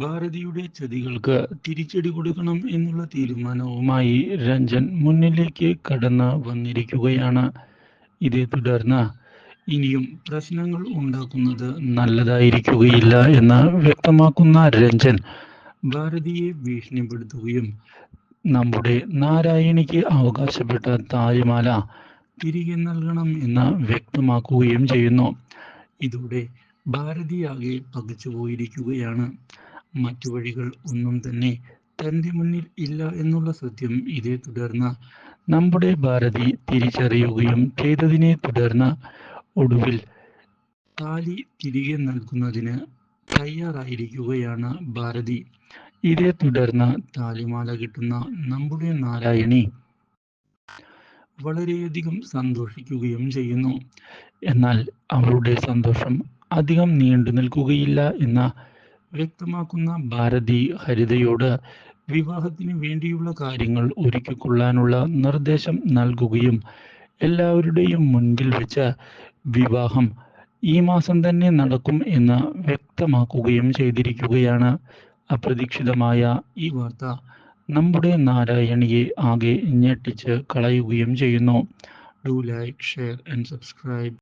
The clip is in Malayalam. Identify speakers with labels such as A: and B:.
A: ഭാരതിയുടെ ചതികൾക്ക് തിരിച്ചടി കൊടുക്കണം എന്നുള്ള തീരുമാനവുമായി രഞ്ജൻ മുന്നിലേക്ക് കടന്ന് വന്നിരിക്കുകയാണ്. ഇതേ തുടർന്ന് ഇനിയും പ്രശ്നങ്ങൾ ഉണ്ടാക്കുന്നത് നല്ലതായിരിക്കുകയില്ല എന്ന് വ്യക്തമാക്കുന്ന രഞ്ജൻ ഭാരതിയെ ഭീഷണിപ്പെടുത്തുകയും നമ്മുടെ നാരായണിക്ക് അവകാശപ്പെട്ട താലിമാല തിരികെ നൽകണം എന്ന് വ്യക്തമാക്കുകയും ചെയ്യുന്നു. ഇതോടെ ഭാരതിയാകെ പകച്ചു പോയിരിക്കുകയാണ് മറ്റു വഴികൾ ഒന്നും തന്നെ തന്റെ മുന്നിൽ ഇല്ല എന്നുള്ള സത്യം ഇതേ തുടർന്ന് നമ്മുടെ ഭാരതി തിരിച്ചറിയുകയും ചെയ്തതിനെ തുടർന്ന് ഒടുവിൽ താലി തിരികെ നൽകുന്നതിന് തയ്യാറായിരിക്കുകയാണ് ഭാരതി. ഇതേ തുടർന്ന് താലിമാല കിട്ടുന്ന നമ്മുടെ നാരായണി വളരെയധികം സന്തോഷിക്കുകയും ചെയ്യുന്നു. എന്നാൽ അവളുടെ സന്തോഷം അധികം നീണ്ടു നിൽക്കുകയില്ല എന്ന വ്യക്തമാക്കുന്ന ഭാരതി ഹരിതയോട് വിവാഹത്തിന് വേണ്ടിയുള്ള കാര്യങ്ങൾ ഒരുക്കിക്കൊള്ളാനുള്ള നിർദ്ദേശം നൽകുകയും എല്ലാവരുടെയും മുൻപിൽ വെച്ച് വിവാഹം ഈ മാസം തന്നെ നടക്കും എന്ന് വ്യക്തമാക്കുകയും ചെയ്തിരിക്കുകയാണ്. അപ്രതീക്ഷിതമായ ഈ വാർത്ത നമ്മുടെ നാരായണിയെ ആകെ ഞെട്ടിച്ച് കളയുകയും ചെയ്യുന്നു. Do like share and subscribe